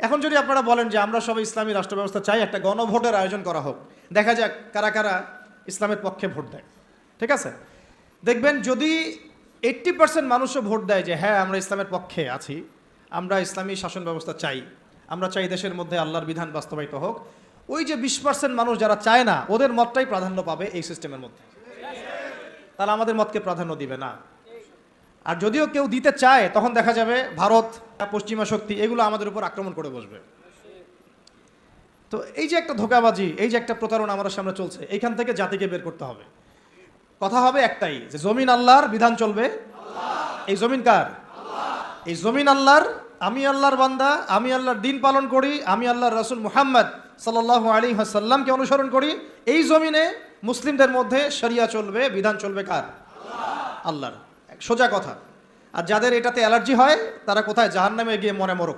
এখন যদি আপনারা বলেন যে আমরা সবাই ইসলামী রাষ্ট্র ব্যবস্থা চাই, একটা গণভোটের আয়োজন করা হোক, দেখা যাক কারা কারা ইসলামের পক্ষে ভোট দেয়। ঠিক আছে? দেখবেন যদি এইট্টি পার্সেন্ট মানুষও ভোট দেয় যে হ্যাঁ আমরা ইসলামের পক্ষে আছি, আমরা ইসলামী শাসন ব্যবস্থা চাই, আমরা চাই দেশের মধ্যে আল্লাহর বিধান বাস্তবায়িত হোক, ওই যে বিশ পার্সেন্ট মানুষ যারা চায় না, ওদের মতটাই প্রাধান্য পাবে এই সিস্টেমের মধ্যে। তারা আমাদের মতকে প্রাধান্য দিবে না। আর যদিও কেউ দিতে চায়, তখন দেখা যাবে ভারত, পশ্চিমা শক্তি এগুলো আমাদের উপর আক্রমণ করে বসবে। তো এই যে একটা ধোকাবাজি, এই যে একটা প্রতারণা আমাদের সামনে চলছে, এইখান থেকে জাতিকে বের করতে হবে। কথা হবে একটাই, যে জমিন আল্লাহর বিধান চলবে। এই জমিন কার? এই জমিন আল্লাহর, আমি আল্লাহর বান্দা, আমি আল্লাহর দিন পালন করি, আমি আল্লাহর রসুল মুহাম্মদ সাল্লাহ আলী সাল্লামকে অনুসরণ করি। এই জমিনে মুসলিমদের মধ্যে শরিয়া চলবে, বিধান চলবে কার? আল্লাহর। সোজা কথা। আর যাদের এটাতে অ্যালার্জি হয় তারা কোথায়? জাহান্নামে গিয়ে মনে মরক।